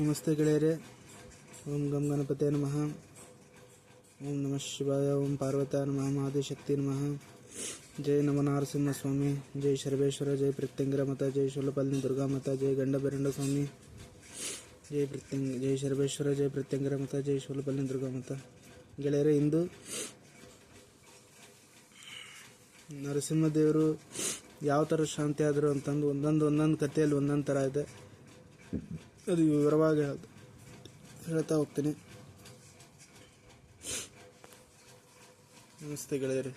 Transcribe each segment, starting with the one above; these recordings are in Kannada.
ನಮಸ್ತೆ ಗೆಳೆಯರೆ. ಓಂ ಗಂ ಗಣಪತಿ ನಮಃ. ಓಂ ನಮಃ ಶಿವಾಯ, ಓಂ ಪಾರ್ವತ ನಮಃ ಶಕ್ತಿ ನಮಃ. ಜೈ ನಮ ನರಸಿಂಹ ಸ್ವಾಮಿ, ಜೈ ಸರ್ವೇಶ್ವರ ಜೈ ಪ್ರತ್ಯಂಗರ ಮತ ಜೈ ಶೂಲಪಲ್ಲಿನ ದುರ್ಗಾ ಮತ ಜೈ ಗಂಡ ಬೆರಂಡ ಸ್ವಾಮಿ, ಜೈ ಪ್ರತ್ಯಂಗ ಜೈ ಸರ್ವೇಶ್ವರ ಜೈ ಪ್ರತ್ಯಂಗರ ಮತ ಜೈ ಶೂಲಪಲ್ಲಿನ ದುರ್ಗಾ ಮತ ಗೆಳೆಯರೆ, ಇಂದು ನರಸಿಂಹದೇವರು ಯಾವ ಥರ ಶಾಂತಿ ಆದರು ಅಂತಂದು ಒಂದೊಂದು ಒಂದೊಂದು ಕಥೆಯಲ್ಲಿ ಒಂದೊಂದು ಥರ ಇದೆ. ಅದು ವಿವರವಾಗಿ ಹೇಳ್ತ ಹೋಗ್ತೀನಿ. ನಮಸ್ತೆ ಗೆಳೆಯರೇ.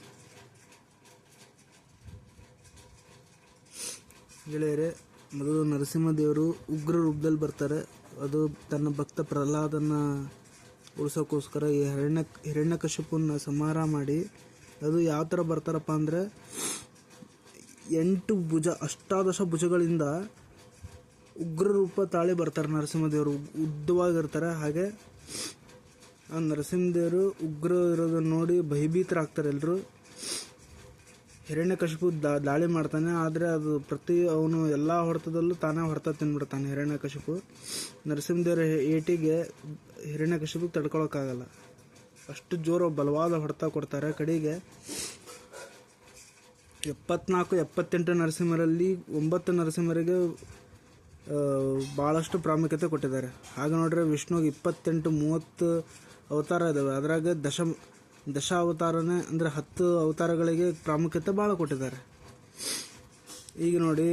ಗೆಳೆಯರೇ, ಮೊದಲು ನರಸಿಂಹದೇವರು ಉಗ್ರ ರೂಪದಲ್ಲಿ ಬರ್ತಾರೆ. ಅದು ತನ್ನ ಭಕ್ತ ಪ್ರಹ್ಲಾದನ ಉಳಿಸೋಕ್ಕೋಸ್ಕರ ಈ ಹಿರಣ್ಯ ಹಿರಣ್ಯಕಶಿಪುನ ಸಂಹಾರ ಮಾಡಿ, ಅದು ಯಾವ ಥರ ಬರ್ತಾರಪ್ಪ ಅಂದರೆ, ಎಂಟು ಭುಜ, ಅಷ್ಟಾದಶ ಭುಜಗಳಿಂದ ಉಗ್ರ ರೂಪ ತಾಳಿ ಬರ್ತಾರೆ, ನರಸಿಂಹದೇವರು. ಉದ್ದವಾಗಿರ್ತಾರೆ. ಹಾಗೆ ಆ ನರಸಿಂಹದೇವರು ಉಗ್ರ ಇರೋದನ್ನ ನೋಡಿ ಭಯಭೀತರಾಗ್ತಾರೆ ಎಲ್ಲರೂ ಹಿರಣ್ಯಕಶಿಪು ದಾ, ದಾಳಿ ಮಾಡ್ತಾನೆ. ಆದರೆ ಅದು ಪ್ರತಿ ಅವನು ಎಲ್ಲ ಹೊಡೆತದಲ್ಲೂ ತಾನೇ ಹೊಡೆತ ತಿನ್ಬಿಡ್ತಾನೆ ಹಿರಣ್ಯಕಶಿಪು ನರಸಿಂಹದೇವರ ಏಟಿಗೆ ಹಿರಣ್ಯಕಶಿಪು ತಡ್ಕೊಳೋಕ್ಕಾಗಲ್ಲ. ಅಷ್ಟು ಜೋರು ಬಲವಾದ ಹೊಡೆತ ಕೊಡ್ತಾರೆ ಕಡೆಗೆ. ಎಪ್ಪತ್ನಾಲ್ಕು, ಎಪ್ಪತ್ತೆಂಟು ನರಸಿಂಹರಲ್ಲಿ ಒಂಬತ್ತು ನರಸಿಂಹರಿಗೆ ಭಾಳಷ್ಟು ಪ್ರಾಮುಖ್ಯತೆ ಕೊಟ್ಟಿದ್ದಾರೆ. ಹಾಗೆ ನೋಡ್ರೆ ವಿಷ್ಣುಗೆ ಇಪ್ಪತ್ತೆಂಟು, ಮೂವತ್ತು ಅವತಾರ ಇದಾವೆ. ಅದ್ರಾಗ ದಶ ದಶ ಅವತಾರನೇ ಅಂದರೆ ಹತ್ತು ಅವತಾರಗಳಿಗೆ ಪ್ರಾಮುಖ್ಯತೆ ಭಾಳ ಕೊಟ್ಟಿದ್ದಾರೆ. ಈಗ ನೋಡಿ,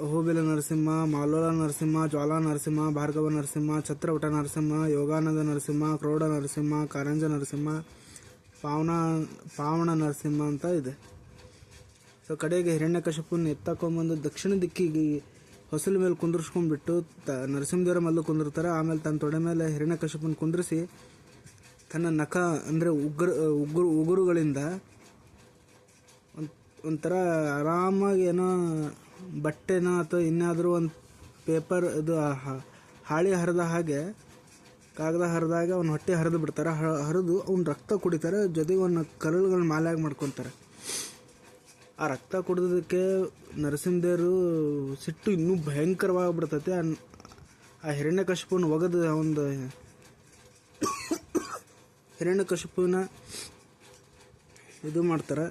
ಹೋಬಿಲ ನರಸಿಂಹ, ಮಾಲೋಲ ನರಸಿಂಹ, ಜ್ವಾಲಾ ನರಸಿಂಹ, ಭಾರ್ಗವ ನರಸಿಂಹ ಛತ್ರವಟ ನರಸಿಂಹ, ಯೋಗಾನಂದ ನರಸಿಂಹ, ಕ್ರೋಡ ನರಸಿಂಹ, ಕಾರಂಜ ನರಸಿಂಹ, ಪಾವನ ಪಾವನ ನರಸಿಂಹ ಅಂತ ಇದೆ. ಸೊ ಕಡೆಗೆ ಹಿರಣ್ಯಕಶಿಪುನ ಎತ್ತಕೊಂಬಂದು ದಕ್ಷಿಣ ದಿಕ್ಕಿಗೆ ಹೊಸಲ ಮೇಲೆ ಕುಂದರ್ಸ್ಕೊಂಡ್ಬಿಟ್ಟು ತ ನರಸಿಂಹದೇವರ ಮಲ್ಲು ಕುಂದಿರ್ತಾರೆ. ಆಮೇಲೆ ತನ್ನ ತೊಡೆ ಮೇಲೆ ಹಿರಣ್ಯಕಶಿಪುನ ಕುಂದ್ರಿಸಿ ತನ್ನ ನಖ ಅಂದರೆ ಉಗ್ರ, ಉಗುರು, ಉಗುರುಗಳಿಂದ ಒಂದು, ಒಂಥರ ಆರಾಮಾಗಿ ಏನೋ ಬಟ್ಟೆನೋ ಅಥವಾ ಇನ್ನಾದರೂ ಒಂದು ಪೇಪರ್ ಇದು ಹಾಳಿ ಹರಿದ ಹಾಗೆ, ಕಾಗದ ಹರಿದಾಗ ಅವ್ನ ಹೊಟ್ಟೆ ಹರಿದು ಬಿಡ್ತಾರೆ. ಹರಿದು ಅವ್ನ ರಕ್ತ ಕುಡಿತಾರೆ. ಜೊತೆಗೆ ಅವನ ಕರಳುಗಳನ್ನ ಮಾಲೆಯಾಗಿ ಮಾಡ್ಕೊತಾರೆ. ಆ ರಕ್ತ ಕುಡಿದಕ್ಕೆ ನರಸಿಂಹದೇವರು ಸಿಟ್ಟು ಇನ್ನೂ ಭಯಂಕರವಾಗಿ ಬಿಡ್ತೈತೆ ಆ- ಹಿರಣ್ಯ ಹಿರಣ್ಯಕಶಿಪುನ ಒಗದು ಒಂದು ಹಿರಣ್ಯಕಶಿಪುನ ಇದು ಮಾಡ್ತಾರೆ.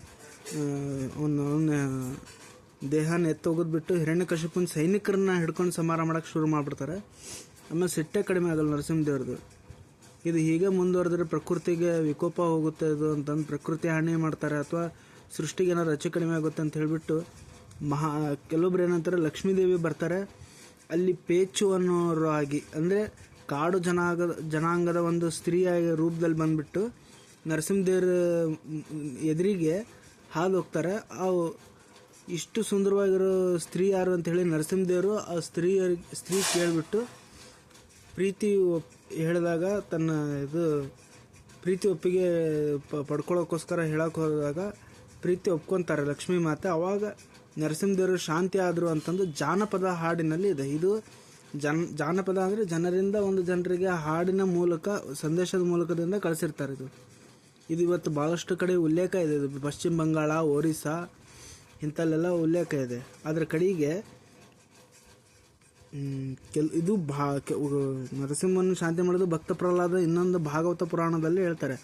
ಅವನ ಅವನ ದೇಹನ ಹಿರಣ್ಯ ಹಿರಣ್ಯಕಶಿಪುನ ಸೈನಿಕರನ್ನ ಹಿಡ್ಕೊಂಡು ಸಮಾರ ಮಾಡಕ್ಕೆ ಶುರು ಮಾಡಿಬಿಡ್ತಾರೆ. ಆಮೇಲೆ ಸಿಟ್ಟೆ ಕಡಿಮೆ ಆಗಲ್ಲ ನರಸಿಂಹದೇವ್ರದ್ದು ಇದು ಹೀಗೆ ಮುಂದುವರೆದ್ರೆ ಪ್ರಕೃತಿಗೆ ವಿಕೋಪ ಹೋಗುತ್ತೆ ಇದು ಅಂತಂದು ಪ್ರಕೃತಿ ಹಾನಿ ಮಾಡ್ತಾರೆ. ಅಥವಾ ಸೃಷ್ಟಿಗೆ ಏನಾದ್ರು ಹೆಚ್ಚು ಕಡಿಮೆ ಆಗುತ್ತೆ ಅಂತ ಹೇಳಿಬಿಟ್ಟು ಮಹಾ, ಕೆಲವೊಬ್ರು ಏನಂತಾರೆ, ಲಕ್ಷ್ಮೀದೇವಿ ಬರ್ತಾರೆ. ಅಲ್ಲಿ ಪೇಚು ಅನ್ನೋರು ಆಗಿ, ಅಂದರೆ ಕಾಡು ಜನಾಂಗದ ಜನಾಂಗದ ಒಂದು ಸ್ತ್ರೀಯಾಗಿ ರೂಪದಲ್ಲಿ ಬಂದ್ಬಿಟ್ಟು ನರಸಿಂಹದೇವ್ರ ಎದುರಿಗೆ ಹಾದು ಹೋಗ್ತಾರೆ. ಆ ಇಷ್ಟು ಸುಂದರವಾಗಿರೋ ಸ್ತ್ರೀ ಯಾರು ಅಂತ ಹೇಳಿ ನರಸಿಂಹದೇವರು ಆ ಸ್ತ್ರೀಯರಿಗೆ, ಸ್ತ್ರೀ ಕೇಳಿಬಿಟ್ಟು ಪ್ರೀತಿ ಒಪ್, ಹೇಳಿದಾಗ ತನ್ನ ಇದು ಪ್ರೀತಿ ಒಪ್ಪಿಗೆ ಪಡ್ಕೊಳ್ಳೋಕ್ಕೋಸ್ಕರ ಹೇಳಕ್ಕೆ ಹೋದಾಗ ಪ್ರೀತಿ ಒಪ್ಕೊಂತಾರೆ. ಲಕ್ಷ್ಮೀ ಮಾತೆ ಅವಾಗ ನರಸಿಂಹದೇವರು ಶಾಂತಿ ಆದರು ಅಂತಂದು ಜಾನಪದ ಹಾಡಿನಲ್ಲಿ ಇದೆ. ಇದು ಜನ್, ಜಾನಪದ ಅಂದರೆ ಜನರಿಂದ ಒಂದು ಜನರಿಗೆ ಹಾಡಿನ ಮೂಲಕ, ಸಂದೇಶದ ಮೂಲಕದಿಂದ ಕಳಿಸಿರ್ತಾರೆ ಇದು. ಇದು ಇವತ್ತು ಭಾಳಷ್ಟು ಕಡೆ ಉಲ್ಲೇಖ ಇದೆ. ಇದು ಪಶ್ಚಿಮ ಬಂಗಾಳ, ಒರಿಸ್ಸಾ, ಇಂಥಲ್ಲೆಲ್ಲ ಉಲ್ಲೇಖ ಇದೆ. ಅದರ ಕಡೆಗೆ ಕೆಲ್, ಇದು ಭಾ ನರಸಿಂಹನ ಶಾಂತಿ ಮಾಡೋದು ಭಕ್ತ ಪ್ರಹ್ಲಾದ ಇನ್ನೊಂದು ಭಾಗವತ ಪುರಾಣದಲ್ಲಿ ಹೇಳ್ತಾರೆ.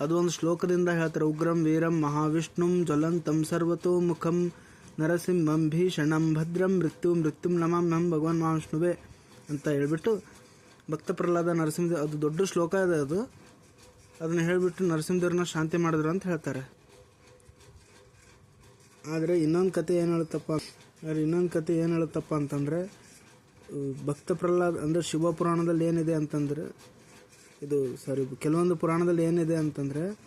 ಅದು ಒಂದು ಶ್ಲೋಕದಿಂದ ಹೇಳ್ತಾರೆ, ಉಗ್ರಂ ವೀರಂ ಮಹಾವಿಷ್ಣುಂ ಜ್ವಲಂತಂ ಸರ್ವತೋ ಮುಖಂ ನರಸಿಂಹಂ ಭೀಷಣಂ ಭದ್ರಂ ಮೃತ್ಯು ಮೃತ್ಯುಂ ನಮ್ ಭಗವಾನ್ ಮಹಾವಿಷ್ಣುವೆ ಅಂತ ಹೇಳ್ಬಿಟ್ಟು ಭಕ್ತ ಪ್ರಹ್ಲಾದ ನರಸಿಂಹ ಅದು ದೊಡ್ಡ ಶ್ಲೋಕ ಇದೆ ಅದು. ಅದನ್ನ ಹೇಳ್ಬಿಟ್ಟು ನರಸಿಂಹದೇವ್ರನ್ನ ಶಾಂತಿ ಮಾಡಿದ್ರು ಅಂತ ಹೇಳ್ತಾರೆ. ಆದರೆ ಇನ್ನೊಂದು ಕತೆ ಏನು ಹೇಳುತ್ತಪ್ಪ, ಆದರೆ ಇನ್ನೊಂದು ಕತೆ ಏನು ಹೇಳುತ್ತಪ್ಪ ಅಂತಂದರೆ, ಭಕ್ತ ಪ್ರಹ್ಲಾದ ಅಂದರೆ ಶಿವಪುರಾಣದಲ್ಲಿ ಏನಿದೆ ಅಂತಂದರೆ ಇದು ಸಾರಿ, ಕೆಲವೊಂದು ಪುರಾಣದಲ್ಲಿ ಏನಿದೆ ಅಂತಂದರೆ,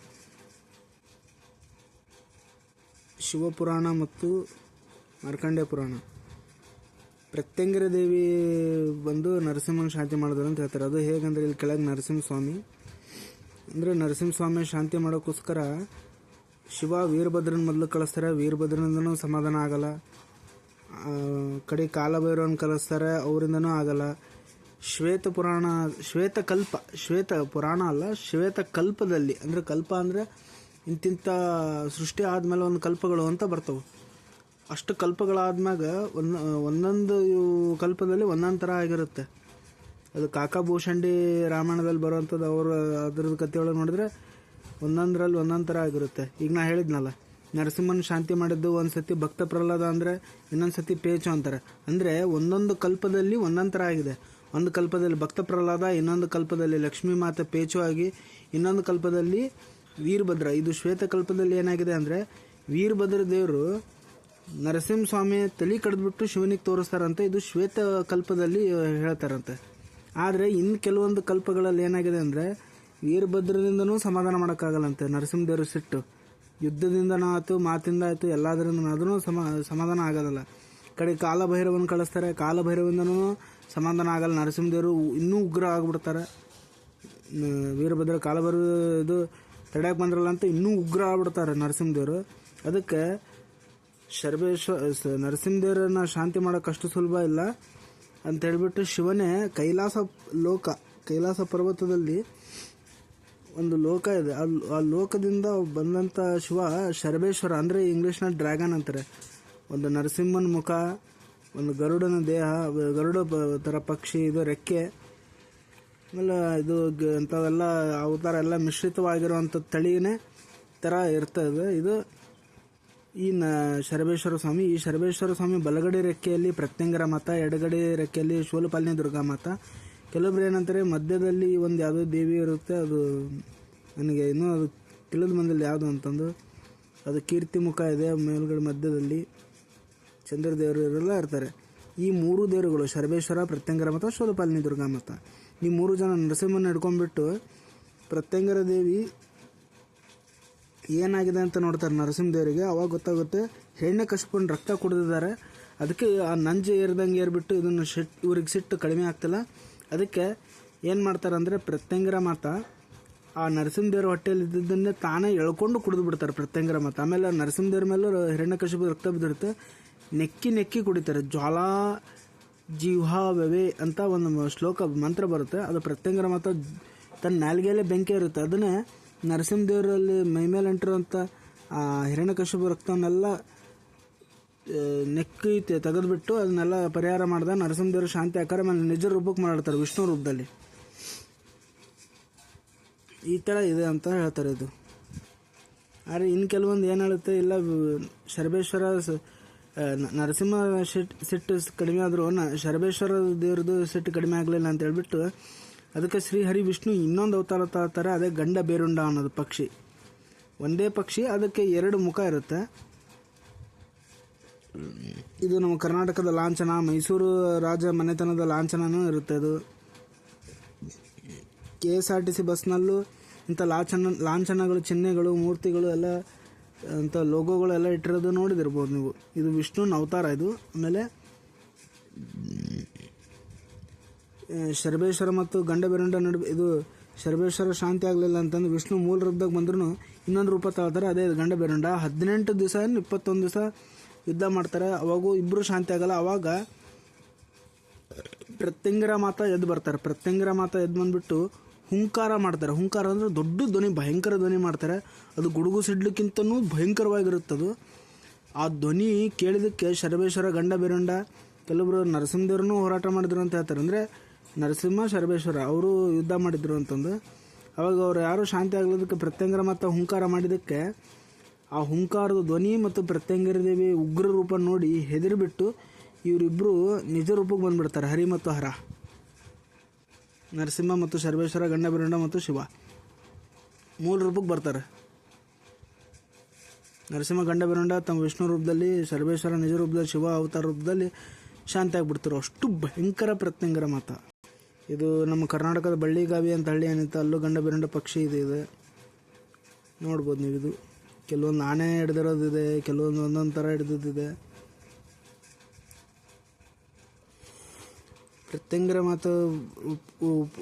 ಶಿವಪುರಾಣ ಮತ್ತು ಮಾರ್ಕಂಡೇಯ ಪುರಾಣ. ಪ್ರತ್ಯಂಗಿರ ದೇವಿ ಬಂದು ನರಸಿಂಹನ ಶಾಂತಿ ಮಾಡಿದ್ರು ಅಂತ ಹೇಳ್ತಾರೆ. ಅದು ಹೇಗಂದ್ರೆ ಇಲ್ಲಿ ಕೆಳಗೆ ನರಸಿಂಹಸ್ವಾಮಿ. ಅಂದರೆ ನರಸಿಂಹಸ್ವಾಮಿ ಶಾಂತಿ ಮಾಡೋಕ್ಕೋಸ್ಕರ ಶಿವ ವೀರಭದ್ರನ ಮೊದಲು ಕಳಿಸ್ತಾರೆ. ವೀರಭದ್ರನಿಂದನೂ ಸಮಾಧಾನ ಆಗಲ್ಲ. ಕಡೆ ಕಾಲಭೈರವನ ಕಳಿಸ್ತಾರೆ ಅವರಿಂದನೂ ಆಗಲ್ಲ. ಶ್ವೇತ ಪುರಾಣ ಶ್ವೇತ ಕಲ್ಪ ಶ್ವೇತ ಪುರಾಣ ಅಲ್ಲ ಶ್ವೇತ ಕಲ್ಪದಲ್ಲಿ ಅಂದರೆ ಕಲ್ಪ ಅಂದರೆ ಇಂತಿಂಥ ಸೃಷ್ಟಿ ಆದಮೇಲೆ ಒಂದು ಕಲ್ಪಗಳು ಅಂತ ಬರ್ತವೆ. ಅಷ್ಟು ಕಲ್ಪಗಳಾದ್ಮ್ಯಾಗ ಒಂದು, ಒಂದೊಂದು ಕಲ್ಪದಲ್ಲಿ ಒಂದೊಂದು ಥರ ಆಗಿರುತ್ತೆ. ಅದು ಕಾಕಾ ಭೂಷಂಡಿ ರಾಮಾಯಣದಲ್ಲಿ ಬರುವಂಥದ್ದು ಅವರು, ಅದ್ರದ್ದು ಕಥೆಯೊಳಗೆ ನೋಡಿದ್ರೆ ಒಂದೊಂದರಲ್ಲಿ ಒಂದೊಂದು ಥರ ಆಗಿರುತ್ತೆ. ಈಗ ನಾ ಹೇಳಿದ್ನಲ್ಲ, ನರಸಿಂಹನ ಶಾಂತಿ ಮಾಡಿದ್ದು ಒಂದು ಸತಿ ಭಕ್ತ ಪ್ರಹ್ಲಾದ ಅಂದರೆ ಇನ್ನೊಂದು ಸತಿ ಪೇಚು ಅಂತಾರೆ. ಅಂದರೆ ಒಂದೊಂದು ಕಲ್ಪದಲ್ಲಿ ಒಂದೊಂದು ಥರ ಆಗಿದೆ. ಒಂದು ಕಲ್ಪದಲ್ಲಿ ಭಕ್ತ ಪ್ರಹ್ಲಾದ, ಇನ್ನೊಂದು ಕಲ್ಪದಲ್ಲಿ ಲಕ್ಷ್ಮೀ ಮಾತೆ ಪೇಚು ಆಗಿ ಇನ್ನೊಂದು ಕಲ್ಪದಲ್ಲಿ ವೀರಭದ್ರ. ಇದು ಶ್ವೇತ ಕಲ್ಪದಲ್ಲಿ ಏನಾಗಿದೆ ಅಂದರೆ, ವೀರಭದ್ರ ದೇವರು ನರಸಿಂಹಸ್ವಾಮಿ ತಲೆ ಕಡ್ದ್ಬಿಟ್ಟು ಶಿವನಿಗೆ ತೋರಿಸ್ತಾರಂತೆ. ಇದು ಶ್ವೇತ ಕಲ್ಪದಲ್ಲಿ ಹೇಳ್ತಾರಂತೆ. ಆದರೆ ಇನ್ನು ಕೆಲವೊಂದು ಕಲ್ಪಗಳಲ್ಲಿ ಏನಾಗಿದೆ ಅಂದರೆ ವೀರಭದ್ರದಿಂದನೂ ಸಮಾಧಾನ ಮಾಡೋಕ್ಕಾಗಲ್ಲಂತೆ. ನರಸಿಂಹದೇವರು ಸಿಟ್ಟು. ಯುದ್ಧದಿಂದನೂ ಆಯಿತು, ಮಾತಿಂದ ಆಯಿತು ಎಲ್ಲದರಿಂದ ಅದನ್ನು ಸಮ, ಸಮಾಧಾನ ಆಗೋದಲ್ಲ ಕಡೆ ಕಾಲಭೈರವನ ಕಳಿಸ್ತಾರೆ. ಕಾಲಭೈರವಿಂದನೂ ಸಮಾಧಾನ ಆಗಲ್ಲ ನರಸಿಂಹದೇವರು ಇನ್ನೂ ಉಗ್ರ ಆಗಿಬಿಡ್ತಾರೆ. ವೀರಭದ್ರ ಕಾಲಬರ ಇದು ತಡೆಯಕ್ಕೆ ಬಂದ್ರಲ್ಲ ಅಂತ ಇನ್ನೂ ಉಗ್ರ ಆಗ್ಬಿಡ್ತಾರೆ ನರಸಿಂಹದೇವರು. ಅದಕ್ಕೆ ಶರ್ಬೇಶ್ವ ನರಸಿಂಹದೇವರನ್ನ ಶಾಂತಿ ಮಾಡೋಕೆ ಅಷ್ಟು ಸುಲಭ ಇಲ್ಲ ಅಂತ ಹೇಳಿಬಿಟ್ಟು ಶಿವನೇ ಕೈಲಾಸ ಲೋಕ, ಕೈಲಾಸ ಪರ್ವತದಲ್ಲಿ ಒಂದು ಲೋಕ ಇದೆ. ಆ ಲೋಕದಿಂದ ಬಂದಂಥ ಶಿವ ಶರ್ಬೇಶ್ವರ, ಅಂದರೆ ಇಂಗ್ಲೀಷ್ನ ಡ್ರ್ಯಾಗನ್ ಅಂತಾರೆ. ಒಂದು ನರಸಿಂಹನ ಮುಖ ಒಂದು ಗರುಡನ ದೇಹ, ಗರುಡ ಥರ ಪಕ್ಷಿ, ಇದು ರೆಕ್ಕೆ, ಆಮೇಲೆ ಇದು ಅಂಥವೆಲ್ಲ ಅವತಾರ ಎಲ್ಲ ಮಿಶ್ರಿತವಾಗಿರುವಂಥ ತಳಿನೇ ಥರ ಇರ್ತದೆ. ಇದು ಈ ನ ಶರಬೇಶ್ವರ ಸ್ವಾಮಿ, ಈ ಶರಬೇಶ್ವರ ಸ್ವಾಮಿ ಬಲಗಡೆ ರೆಕ್ಕೆಯಲ್ಲಿ ಪ್ರತ್ಯಂಗರ ಮತ, ಎಡಗಡೆ ರೆಕ್ಕೆಯಲ್ಲಿ ಶೂಲಪಾಲಿನಿ ದುರ್ಗಾ ಮಾತ. ಕೆಲವೊಬ್ರು ಏನಂತಾರೆ, ಮಧ್ಯದಲ್ಲಿ ಒಂದು ಯಾವುದೋ ದೇವಿ ಇರುತ್ತೆ, ಅದು ನನಗೆ ಇನ್ನೂ ಅದು ತಿಳಿದು ಬಂದಿಲ್ಲ ಯಾವುದು ಅಂತಂದು. ಅದು ಕೀರ್ತಿ ಮುಖ ಇದೆ ಮೇಲ್ಗಡೆ ಮಧ್ಯದಲ್ಲಿ. ಚಂದ್ರದೇವರು ಇವರೆಲ್ಲ ಇರ್ತಾರೆ. ಈ ಮೂರು ದೇವರುಗಳು ಶರಬೇಶ್ವರ ಪ್ರತ್ಯಂಗರ ಮತ ಶೋಧಪಾಲಿನಿ ದುರ್ಗಾ ಮತ. ಈ ಮೂರು ಜನ ನರಸಿಂಹನ ಹಿಡ್ಕೊಂಡ್ಬಿಟ್ಟು ಪ್ರತ್ಯಂಗರ ದೇವಿ ಏನಾಗಿದೆ ಅಂತ ನೋಡ್ತಾರೆ ನರಸಿಂಹದೇವರಿಗೆ ಅವಾಗ ಗೊತ್ತಾಗುತ್ತೆ ಹೆಣ್ಣೆ ಕಸ್ಕೊಂಡು ರಕ್ತ ಕುಡಿದಿದ್ದಾರೆ. ಅದಕ್ಕೆ ಆ ನಂಜು ಏರ್ದಂಗೆ ಏರ್ಬಿಟ್ಟು ಇದನ್ನು ಶೆಟ್, ಇವ್ರಿಗೆ ಸಿಟ್ಟು ಕಡಿಮೆ ಆಗ್ತಿಲ್ಲ. ಅದಕ್ಕೆ ಏನು ಮಾಡ್ತಾರೆ ಅಂದರೆ ಪ್ರತ್ಯಂಗರ ಮಾತ, ಆ ನರಸಿಂಹದೇವ್ರ ಹೊಟ್ಟೆಯಲ್ಲಿ ಇದ್ದಿದ್ದನ್ನೇ ತಾನೇ ಎಳ್ಕೊಂಡು ಕುಡಿದು ಬಿಡ್ತಾರೆ ಪ್ರತ್ಯಂಗರ ಮಾತ. ಆಮೇಲೆ ನರಸಿಂಹದೇವ್ರ ಮೇಲೂ ಹಿರಣ್ಯಕಶಿಪು ರಕ್ತ ಬಿದ್ದಿರುತ್ತೆ. ನೆಕ್ಕಿ ನೆಕ್ಕಿ ಕುಡಿತಾರೆ. ಜ್ವಾಲ ಜೀವಾವೇ ಅಂತ ಒಂದು ಶ್ಲೋಕ, ಮಂತ್ರ ಬರುತ್ತೆ. ಅದು ಪ್ರತ್ಯಂಗರ ಮಾತ್ರ ತನ್ನ ನಾಲಿಗೆಯಲ್ಲೇ ಬೆಂಕಿ ಇರುತ್ತೆ ಅದನ್ನೇ ನರಸಿಂಹದೇವರಲ್ಲಿ ಮೈಮೇಲೆ ಅಂಟಿರುವಂಥ ಆ ಹಿರಣ್ಯಕಶಿಪು ರಕ್ತವನ್ನೆಲ್ಲ ನೆಕ್ಕಿ ತೆಗೆದುಬಿಟ್ಟು ಅದನ್ನೆಲ್ಲ ಪರಿಹಾರ ಮಾಡಿದ ನರಸಿಂಹದೇವರು ಶಾಂತಿ ಆಕಾರ ಮೇಲೆ ನಿಜ ರೂಪಕ್ಕೆ ಮಾಡ್ತಾರೆ ವಿಷ್ಣು ರೂಪದಲ್ಲಿ. ಈ ಥರ ಇದೆ ಅಂತ ಹೇಳ್ತಾರೆ ಇದು. ಆದರೆ ಇನ್ನು ಕೆಲವೊಂದು ಏನು ಹೇಳುತ್ತೆ, ಇಲ್ಲ, ಶರ್ಬೇಶ್ವರ ನರಸಿಂಹ ಶೆಟ್ ಸಿಟ್ಟು ಕಡಿಮೆ ಆದರೂ ನ ಶರಬೇಶ್ವರ ದೇವ್ರದ್ದು ಸಿಟ್ಟು ಕಡಿಮೆ ಆಗಲಿಲ್ಲ ಅಂತ ಹೇಳ್ಬಿಟ್ಟು ಅದಕ್ಕೆ ಶ್ರೀ ಹರಿ ವಿಷ್ಣು ಇನ್ನೊಂದು ಅವತಾರ ತಾಳ್ತಾರೆ ಅದೇ ಗಂಡ ಬೇರುಂಡ ಅನ್ನೋದು ಪಕ್ಷಿ. ಒಂದೇ ಪಕ್ಷಿ, ಅದಕ್ಕೆ ಎರಡು ಮುಖ ಇರುತ್ತೆ. ಇದು ನಮ್ಮ ಕರ್ನಾಟಕದ ಲಾಂಛನ, ಮೈಸೂರು ರಾಜ ಮನೆತನದ ಲಾಂಛನನೂ ಇರುತ್ತೆ ಅದು. K S R T C ಬಸ್ನಲ್ಲೂ ಇಂಥ ಲಾಂಛನ ಲಾಂಛನಗಳು, ಚಿಹ್ನೆಗಳು, ಮೂರ್ತಿಗಳು ಎಲ್ಲ ಅಂಥ ಲೋಗೋಗಳೆಲ್ಲ ಇಟ್ಟಿರೋದು ನೋಡಿದಿರ್ಬೋದು ನೀವು. ಇದು ವಿಷ್ಣುನ ಅವತಾರ ಇದು. ಆಮೇಲೆ ಶರ್ಬೇಶ್ವರ ಮತ್ತು ಗಂಡ ಬೆರಂಡ ನಡುವೆ ಇದು ಶರಬೇಶ್ವರ ಶಾಂತಿ ಆಗಲಿಲ್ಲ ಅಂತಂದು ವಿಷ್ಣು ಮೂಲ ರೂಪದಾಗ ಬಂದ್ರೂ ಇನ್ನೊಂದು ರೂಪ ತಾಳ್ತಾರೆ. ಅದೇ ಗಂಡ ಬೆರಂಡ ಹದಿನೆಂಟು ದಿವಸ ಇಪ್ಪತ್ತೊಂದು ದಿವಸ ಯುದ್ಧ ಮಾಡ್ತಾರೆ. ಅವಾಗೂ ಇಬ್ಬರು ಶಾಂತಿ ಆಗಲ್ಲ. ಅವಾಗ ಪ್ರತ್ಯಂಗರ ಮಾತ ಎದ್ದು ಬರ್ತಾರೆ. ಪ್ರತ್ಯಂಗರ ಮಾತ ಎದ್ದು ಬಂದ್ಬಿಟ್ಟು ಹುಂಕಾರ ಮಾಡ್ತಾರೆ. ಹುಂಕಾರ ಅಂದ್ರೆ ದೊಡ್ಡ ಧ್ವನಿ, ಭಯಂಕರ ಧ್ವನಿ ಮಾಡ್ತಾರೆ. ಅದು ಗುಡುಗು ಸಿಡ್ಲಿಕ್ಕಿಂತನೂ ಭಯಂಕರವಾಗಿರುತ್ತದು. ಆ ಧ್ವನಿ ಕೇಳಿದಕ್ಕೆ ಶರಬೇಶ್ವರ ಗಂಡ ಬೇರಂಡ. ಕೆಲವರು ನರಸಿಂಹದೇವ್ರನ್ನೂ ಹೋರಾಟ ಮಾಡಿದ್ರು ಅಂತ ಹೇಳ್ತಾರೆ. ಅಂದರೆ ನರಸಿಂಹ ಶರಬೇಶ್ವರ ಅವರು ಯುದ್ಧ ಮಾಡಿದ್ರು ಅಂತಂದು. ಅವಾಗ ಅವ್ರು ಯಾರು ಶಾಂತಿ ಆಗ್ಲದಕ್ಕೆ ಪ್ರತ್ಯಂಗರ ಮತ್ತು ಹುಂಕಾರ ಮಾಡಿದ್ದಕ್ಕೆ ಆ ಹುಂಕಾರದ ಧ್ವನಿ ಮತ್ತು ಪ್ರತ್ಯಂಗರ ದೇವಿ ಉಗ್ರ ರೂಪ ನೋಡಿ ಹೆದರಿಬಿಟ್ಟು ಇವರಿಬ್ಬರು ನಿಜ ರೂಪಕ್ಕೆ ಬಂದ್ಬಿಡ್ತಾರೆ. ಹರಿ ಮತ್ತು ಹರ. ನರಸಿಂಹ ಮತ್ತು ಸರ್ವೇಶ್ವರ ಗಂಡ ಬಿರಂಡ ಮತ್ತು ಶಿವ. ಮೂಲ ರೂಪಕ್ಕೆ ಬರ್ತಾರೆ. ನರಸಿಂಹ ಗಂಡ ಬಿರಂಡ ತಮ್ಮ ವಿಷ್ಣು ರೂಪದಲ್ಲಿ, ಸರ್ವೇಶ್ವರ ನಿಜ ರೂಪದಲ್ಲಿ, ಶಿವ ಅವತಾರ ರೂಪದಲ್ಲಿ ಶಾಂತಿ ಆಗಿಬಿಡ್ತಾರೆ ಅಷ್ಟು ಭಯಂಕರ ಪ್ರತ್ಯಂಗರ ಮಾತ. ಇದು ನಮ್ಮ ಕರ್ನಾಟಕದ ಬಳ್ಳಿಗಾವಿ ಅಂತ ಹಳ್ಳಿ ಏನಿತ್ತು, ಅಲ್ಲೂ ಗಂಡ ಬಿರಂಡ ಪಕ್ಷಿ ಇದೆ ಇದೆ. ನೋಡ್ಬೋದು ನೀವು ಇದು. ಕೆಲವೊಂದು ಆನೆ ಹಿಡ್ದಿರೋದಿದೆ, ಕೆಲವೊಂದು ಒಂದೊಂದು ಥರ ಹಿಡ್ದಿದ್ದಿದೆ. ಪ್ರತ್ಯಂಗರ ಮತ್ತು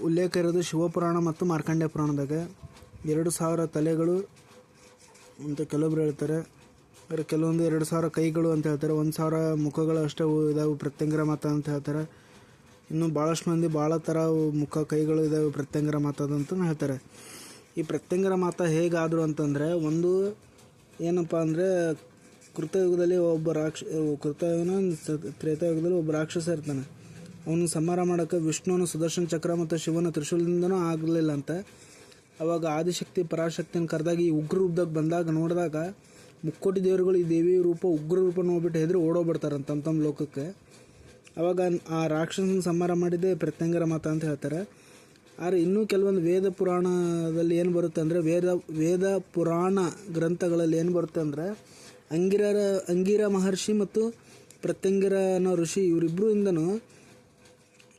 ಉಲ್ಲೇಖ ಇರೋದು ಶಿವಪುರಾಣ ಮತ್ತು ಮಾರ್ಕಂಡ್ಯ ಪುರಾಣದಾಗ. ಎರಡು ಸಾವಿರ ತಲೆಗಳು ಅಂತ ಕೆಲವೊಬ್ರು ಹೇಳ್ತಾರೆ. ಆದರೆ ಕೆಲವೊಂದು ಎರಡು ಸಾವಿರ ಕೈಗಳು ಅಂತ ಹೇಳ್ತಾರೆ. ಒಂದು ಸಾವಿರ ಮುಖಗಳು ಅಷ್ಟೇ ಇದಾವೆ ಪ್ರತ್ಯಂಗರ ಮಾತ ಅಂತ ಹೇಳ್ತಾರೆ. ಇನ್ನು ಭಾಳಷ್ಟು ಮಂದಿ ಭಾಳ ಥರ ಮುಖ ಕೈಗಳು ಇದಾವೆ ಪ್ರತ್ಯಂಗರ ಮಾತದಂತ ಹೇಳ್ತಾರೆ. ಈ ಪ್ರತ್ಯಂಗರ ಮಾತ ಹೇಗಾದರು ಅಂತಂದರೆ ಒಂದು ಏನಪ್ಪ ಅಂದರೆ ಕೃತಯುಗದಲ್ಲಿ ಒಬ್ಬ ರಾಕ್ಷ ಕೃತಯುಗನ ತ್ರೇತಾಯುಗದಲ್ಲಿ ಒಬ್ಬ ರಾಕ್ಷಸ ಇರ್ತಾನೆ. ಅವನು ಸಂಹಾರ ಮಾಡೋಕ್ಕೆ ವಿಷ್ಣುವನ ಸುದರ್ಶನ ಚಕ್ರ ಮತ್ತು ಶಿವನ ತ್ರಿಶೂಲದಿಂದನೂ ಆಗಲಿಲ್ಲ ಅಂತ. ಅವಾಗ ಆದಿಶಕ್ತಿ ಪರಾಶಕ್ತಿಯನ್ನು ಕರೆದಾಗ ಈ ಉಗ್ರ ರೂಪದಾಗ ಬಂದಾಗ ನೋಡಿದಾಗ ಮುಕ್ಕೋಟಿ ದೇವರುಗಳು ಈ ದೇವಿ ರೂಪ ಉಗ್ರ ರೂಪ ನೋಡ್ಬಿಟ್ಟು ಹೆದರು ಓಡೋಗ್ಬಿಡ್ತಾರಂತ ತಮ್ಮ ತಮ್ಮ ಲೋಕಕ್ಕೆ. ಅವಾಗ ಆ ರಾಕ್ಷಸನ ಸಂಹಾರ ಮಾಡಿದ್ದೆ ಪ್ರತ್ಯಂಗರ ಮಾತ ಅಂತ ಹೇಳ್ತಾರೆ. ಆದರೆ ಇನ್ನೂ ಕೆಲವೊಂದು ವೇದ ಪುರಾಣದಲ್ಲಿ ಏನು ಬರುತ್ತೆ ಅಂದರೆ, ವೇದ ವೇದ ಪುರಾಣ ಗ್ರಂಥಗಳಲ್ಲಿ ಏನು ಬರುತ್ತೆ ಅಂದರೆ, ಅಂಗಿರರ, ಅಂಗಿರ ಮಹರ್ಷಿ ಮತ್ತು ಪ್ರತ್ಯಂಗಿರ ಅನ್ನೋ ಋಷಿ ಇವರಿಬ್ಬರಿಂದನೂ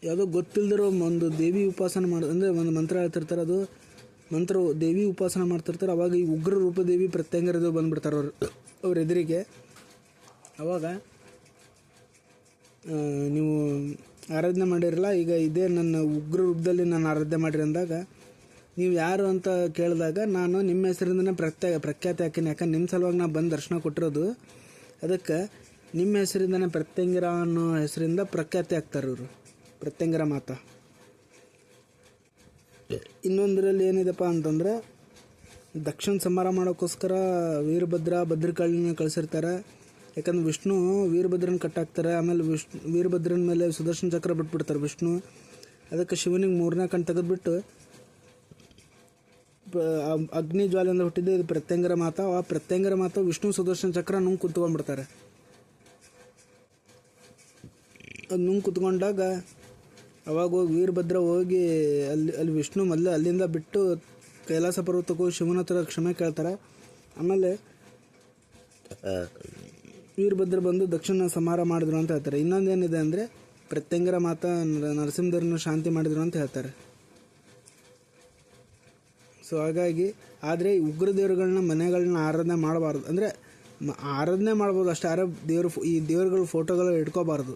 ಯಾವುದೋ ಗೊತ್ತಿಲ್ಲದಿರೋ ಒಂದು ದೇವಿ ಉಪಾಸನೆ ಮಾಡಿ, ಅಂದರೆ ಒಂದು ಮಂತ್ರ ಹೇಳ್ತಿರ್ತಾರೆ, ಅದು ಮಂತ್ರ ದೇವಿ ಉಪಾಸನೆ ಮಾಡ್ತಿರ್ತಾರೆ, ಅವಾಗ ಈ ಉಗ್ರ ರೂಪ ದೇವಿ ಪ್ರತ್ಯಂಗರದು ಬಂದ್ಬಿಡ್ತಾರೆ ಅವ್ರು. ಅವ್ರ ಎದುರಿಗೆ. ಅವಾಗ ನೀವು ಆರಾಧನೆ ಮಾಡಿರಲ್ಲ, ಈಗ ಇದೇ ನನ್ನ ಉಗ್ರ ರೂಪದಲ್ಲಿ ನಾನು ಆರಾಧನೆ ಮಾಡಿರಿ ಅಂದಾಗ, ನೀವು ಯಾರು ಅಂತ ಕೇಳಿದಾಗ ನಾನು ನಿಮ್ಮ ಹೆಸರಿಂದನೇ ಪ್ರತ್ಯ, ಪ್ರಖ್ಯಾತಿ ಹಾಕಿನಿ. ಯಾಕಂದ್ರೆ ನಿಮ್ಮ ಸಲುವಾಗಿ ನಾನು ಬಂದು ದರ್ಶನ ಕೊಟ್ಟಿರೋದು. ಅದಕ್ಕೆ ನಿಮ್ಮ ಹೆಸರಿಂದನೇ ಪ್ರತ್ಯಂಗಿರ ಅನ್ನೋ ಹೆಸರಿಂದ ಪ್ರಖ್ಯಾತಿ ಆಗ್ತಾರೆ ಇವರು. ಪ್ರತ್ಯಂಗಿರ ಮಾತ. ಇನ್ನೊಂದರಲ್ಲಿ ಏನಿದೆಪ್ಪ ಅಂತಂದರೆ ದಕ್ಷಿಣ ಸಂಹಾರ ಮಾಡೋಕ್ಕೋಸ್ಕರ ವೀರಭದ್ರ ಭದ್ರಕಾಳಿನ ಕಳಿಸಿರ್ತಾರೆ. ಯಾಕಂದ್ರೆ ವಿಷ್ಣು ವೀರಭದ್ರನ ಕಟ್ಟಾಕ್ತಾರೆ. ಆಮೇಲೆ ವಿಷ್ಣು ವೀರಭದ್ರನ ಮೇಲೆ ಸುದರ್ಶನ ಚಕ್ರ ಬಿಟ್ಬಿಡ್ತಾರೆ ವಿಷ್ಣು. ಅದಕ್ಕೆ ಶಿವನಿಗೆ ಮೂರನೇ ಕಣ್ಣು ತೆಗೆದ್ಬಿಟ್ಟು ಅಗ್ನಿ ಜ್ವಾಲೆಯಿಂದ ಹುಟ್ಟಿದ್ದು ಇದು ಪ್ರತ್ಯಂಗರ ಮಾತ. ಆ ಪ್ರತ್ಯಂಗರ ಮಾತ ವಿಷ್ಣು ಸುದರ್ಶನ ಚಕ್ರ ನುಂಗ್ ಕುತ್ಕೊಂಡ್ಬಿಡ್ತಾರೆ. ಅದು ನುಂಗ್ ಕುತ್ಕೊಂಡಾಗ ಅವಾಗ ಹೋಗಿ ವೀರಭದ್ರ ಹೋಗಿ ಅಲ್ಲಿ ಅಲ್ಲಿ ವಿಷ್ಣು ಮೊದಲು ಅಲ್ಲಿಂದ ಬಿಟ್ಟು ಕೈಲಾಸ ಪರ್ವತಕ್ಕೂ ಶಿವನ ಹತ್ರ ಕ್ಷಮೆ ಕೇಳ್ತಾರೆ. ಆಮೇಲೆ ವೀರಭದ್ರ ಬಂದು ದಕ್ಷಿಣ ಸಮಾರ ಮಾಡಿದ್ರು ಅಂತ ಹೇಳ್ತಾರೆ. ಇನ್ನೊಂದೇನಿದೆ ಅಂದರೆ ಪ್ರತ್ಯಂಗರ ಮಾತ ನರಸಿಂಹರನ್ನು ಶಾಂತಿ ಮಾಡಿದ್ರು ಅಂತ ಹೇಳ್ತಾರೆ. ಸೊ ಹಾಗಾಗಿ ಆದರೆ ಉಗ್ರ ದೇವರುಗಳನ್ನ ಮನೆಗಳನ್ನ ಆರಾಧನೆ ಮಾಡಬಾರ್ದು. ಅಂದರೆ ಆರಾಧನೆ ಮಾಡ್ಬೋದು ಅಷ್ಟೇ ಆರ ದೇವ್ರ ಈ ದೇವ್ರುಗಳ ಫೋಟೋಗಳು ಇಟ್ಕೋಬಾರ್ದು.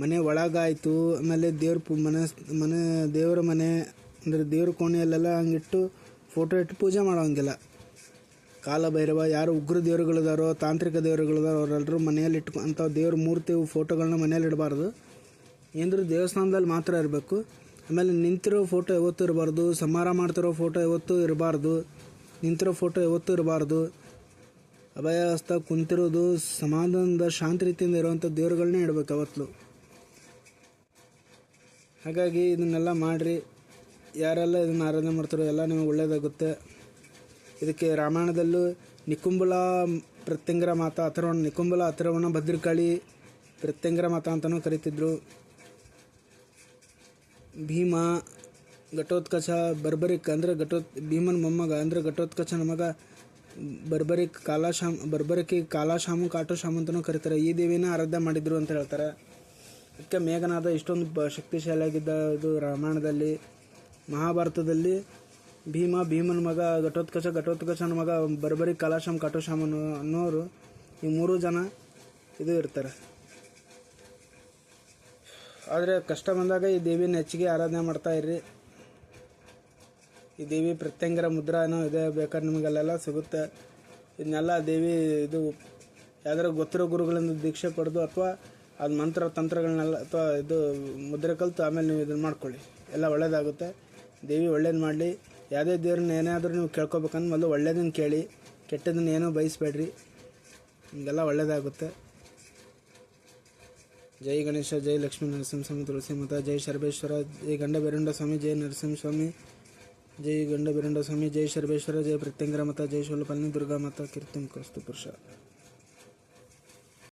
ಮನೆ ಒಳಗಾಯಿತು. ಆಮೇಲೆ ದೇವ್ರ ಮನೆ ಮನೆ, ದೇವರ ಮನೆ, ಅಂದರೆ ದೇವ್ರ ಕೋಣೆಯಲ್ಲೆಲ್ಲ ಹಂಗಿಟ್ಟು ಫೋಟೋ ಇಟ್ಟು ಪೂಜೆ ಮಾಡೋಂಗಿಲ್ಲ. ಕಾಲಭೈರವ, ಯಾರು ಉಗ್ರ ದೇವರುಗಳಿದಾರೋ, ತಾಂತ್ರಿಕ ದೇವರುಗಳಿದಾರೋ ಅವರೆಲ್ಲರೂ ಮನೆಯಲ್ಲಿ ಇಟ್ಕೊ ಅಂಥ ದೇವ್ರ ಮೂರ್ತಿ ಫೋಟೋಗಳನ್ನ ಮನೇಲಿ ಇಡಬಾರ್ದು. ಏನಂದ್ರೂ ದೇವಸ್ಥಾನದಲ್ಲಿ ಮಾತ್ರ ಇರಬೇಕು. ಆಮೇಲೆ ನಿಂತಿರೋ ಫೋಟೋ ಯಾವತ್ತೂ ಇರಬಾರ್ದು. ಸಮಾರ ಮಾಡ್ತಿರೋ ಫೋಟೋ ಯಾವತ್ತೂ ಇರಬಾರ್ದು. ನಿಂತಿರೋ ಫೋಟೋ ಯಾವತ್ತೂ ಇರಬಾರ್ದು. ಅಭಯ ಹಸ್ತ ಕುಂತಿರೋದು ಸಮಾಧಾನದ, ಶಾಂತಿ ರೀತಿಯಿಂದ ಇರುವಂಥ ದೇವರುಗಳನ್ನೇ ಇಡಬೇಕು ಯಾವತ್ತೂ. ಹಾಗಾಗಿ ಇದನ್ನೆಲ್ಲ ಮಾಡಿರಿ. ಯಾರೆಲ್ಲ ಇದನ್ನು ಆರಾಧನೆ ಮಾಡ್ತಾರೋ ಎಲ್ಲ ನಿಮಗೆ ಒಳ್ಳೆಯದಾಗುತ್ತೆ ಇದಕ್ಕೆ ರಾಮಾಯಣದಲ್ಲೂ ನಿಕುಂಬಲ ಪ್ರತ್ಯಂಗರ ಮಾತ ಅಥರ್ವಣ, ನಿಕುಂಬಲ, ಅಥರ್ವಣ, ಭದ್ರಕಾಳಿ ಪ್ರತ್ಯಂಗರ ಮಾತ ಅಂತಲೂ ಕರಿತಿದ್ರು. ಭೀಮ, ಘಟೋತ್ಕಚ, ಬರ್ಬರಿಕ್ ಅಂದರೆ ಘಟೋತ್, ಭೀಮನ ಮೊಮ್ಮಗ ಅಂದರೆ ಘಟೋತ್ಕಚನ ಮಗ ಬರ್ಬರಿಕ್ ಕಾಲಾಶಾಮ್, ಬರ್ಬರಿಕಿ ಕಾಲಾಶಾಮು, ಕಾಟೋಶಾಮು ಅಂತಲೂ ಕರೀತಾರೆ. ಈ ದೇವಿನ ಆರಾಧನೆ ಮಾಡಿದ್ರು ಅಂತ ಹೇಳ್ತಾರೆ. ಅದಕ್ಕೆ ಮೇಘನಾದ ಇಷ್ಟೊಂದು ಬ ಶಕ್ತಿಶಾಲಿಯಾಗಿದ್ದ ಇದು ರಾಮಾಯಣದಲ್ಲಿ, ಮಹಾಭಾರತದಲ್ಲಿ ಭೀಮ, ಭೀಮನ ಮಗ, ಘಟೋತ್ಕಚ, ಘಟೋತ್ಕಚನ ಮಗ, ಬರ್ಬರಿ ಕಲಾಶಂ ಕಟೋಶಾಮನು ಅನ್ನೋರು ಈ ಮೂರು ಜನ ಇದು ಇರ್ತಾರೆ. ಆದರೆ ಕಷ್ಟ ಬಂದಾಗ ಈ ದೇವಿನ ಹೆಚ್ಚಿಗೆ ಆರಾಧನೆ ಮಾಡ್ತಾ ಇರ್ರಿ. ಈ ದೇವಿ ಪ್ರತ್ಯಂಗರ ಮುದ್ರಾ ಏನೋ ಇದೆ ಬೇಕಾದ್ರೆ ನಿಮಗೆಲ್ಲೆಲ್ಲ ಸಿಗುತ್ತೆ. ಇದನ್ನೆಲ್ಲ ದೇವಿ ಇದು ಯಾವ್ದಾರು ಗೊತ್ತಿರೋ ಗುರುಗಳಿಂದ ದೀಕ್ಷೆ ಪಡೆದು ಅಥವಾ ಅದು ಮಂತ್ರ, ತಂತ್ರಗಳನ್ನೆಲ್ಲ ಅಥವಾ ಇದು ಮುದ್ರೆ ಕಲಿತು ಆಮೇಲೆ ನೀವು ಇದನ್ನು ಮಾಡ್ಕೊಳ್ಳಿ. ಎಲ್ಲ ಒಳ್ಳೇದಾಗುತ್ತೆ. ದೇವಿ ಒಳ್ಳೇದು ಮಾಡಲಿ. ಯಾವುದೇ ದೇವ್ರನ್ನ ಏನಾದರೂ ನೀವು ಕೇಳ್ಕೊಬೇಕಂದ್ರೆ ಮೊದಲು ಒಳ್ಳೇದನ್ನು ಕೇಳಿ. ಕೆಟ್ಟದನ್ನ ಏನೂ ಬಯಸ್ಬೇಡ್ರಿ. ನಿಮಗೆಲ್ಲ ಒಳ್ಳೇದಾಗುತ್ತೆ. ಜೈ ಗಣೇಶ, ಜೈ ಲಕ್ಷ್ಮೀ ನರಸಿಂಹಸ್ವಾಮಿ, ತುಳಸಿ ಮಾತಾ, ಜೈ ಶರ್ಬೇಶ್ವರ, ಜೈ ಗಂಡ ಬೇರುಂಡ ಸ್ವಾಮಿ, ಜೈ ನರಸಿಂಹಸ್ವಾಮಿ, ಜೈ ಗಂಡ ಬೇರುಂಡ ಸ್ವಾಮಿ, ಜೈ ಶರ್ಬೇಶ್ವರ, ಜೈ ಪ್ರತ್ಯಂಗರ ಮತ, ಜೈ ಶೋಲ್ಪಲ್ನಿ ದುರ್ಗಾ ಮತ, ಕೀರ್ತಿ ಕಸ್ತು ಪುರುಷ.